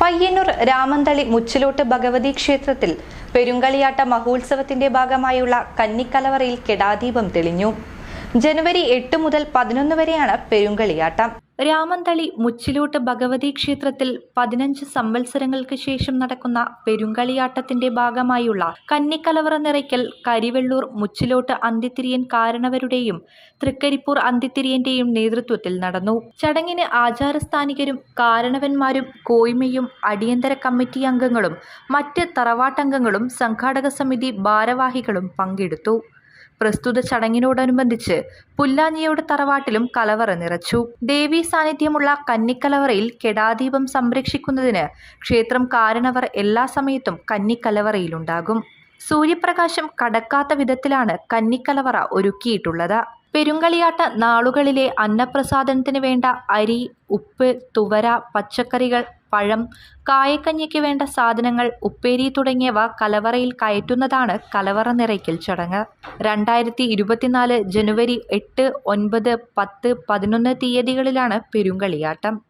പയ്യന്നൂർ രാമന്തളി മുച്ചിലോട്ട് ഭഗവതി ക്ഷേത്രത്തിൽ പെരുങ്കളിയാട്ട മഹോത്സവത്തിന്റെ ഭാഗമായുള്ള കന്നിക്കലവറയിൽ കെടാദീപം തെളിഞ്ഞു. ജനുവരി എട്ട് മുതൽ പതിനൊന്ന് വരെയാണ് പെരുങ്കളിയാട്ടം. രാമന്തളി മുച്ചിലോട്ട് ഭഗവതി ക്ഷേത്രത്തിൽ പതിനഞ്ച് സംവത്സരങ്ങൾക്ക് ശേഷം നടക്കുന്ന പെരുങ്കളിയാട്ടത്തിന്റെ ഭാഗമായുള്ള കന്നിക്കലവറ നിറയ്ക്കൽ കരിവെള്ളൂർ മുച്ചിലോട്ട് അന്തിത്തിരിയൻ കാരണവരുടെയും തൃക്കരിപ്പൂർ അന്തിത്തിരിയന്റെയും നേതൃത്വത്തിൽ നടന്നു. ചടങ്ങിന് ആചാരസ്ഥാനികരും കാരണവന്മാരും കോയ്മയും അടിയന്തര കമ്മിറ്റി അംഗങ്ങളും മറ്റ് തറവാട്ടംഗങ്ങളും സംഘാടക സമിതി ഭാരവാഹികളും പങ്കെടുത്തു. പ്രസ്തുത ചടങ്ങിനോടനുബന്ധിച്ച് പുല്ലാഞ്ഞിയോട് തറവാട്ടിലും കലവറ നിറച്ചു. ദേവീ സാന്നിധ്യമുള്ള കന്നിക്കലവറയിൽ കെടാദീപം സംരക്ഷിക്കുന്നതിന് ക്ഷേത്രം കാരണവർ എല്ലാ സമയത്തും കന്നിക്കലവറയിലുണ്ടാകും. സൂര്യപ്രകാശം കടക്കാത്ത വിധത്തിലാണ് കന്നിക്കലവറ ഒരുക്കിയിട്ടുള്ളത്. പെരുങ്കളിയാട്ട നാളുകളിലെ അന്നപ്രസാദനത്തിന് വേണ്ട അരി ഉപ്പ് തുവര പച്ചക്കറികൾ പഴം കായക്കഞ്ഞിക്ക് വേണ്ട സാധനങ്ങൾ ഉപ്പേരി തുടങ്ങിയവ കലവറയിൽ കയറ്റുന്നതാണ് കലവറ നിറയ്ക്കൽ ചടങ്ങ്. രണ്ടായിരത്തി ഇരുപത്തിനാല് ജനുവരി എട്ട് ഒൻപത് പത്ത് പതിനൊന്ന് തീയതികളിലാണ് പെരുങ്കളിയാട്ടം.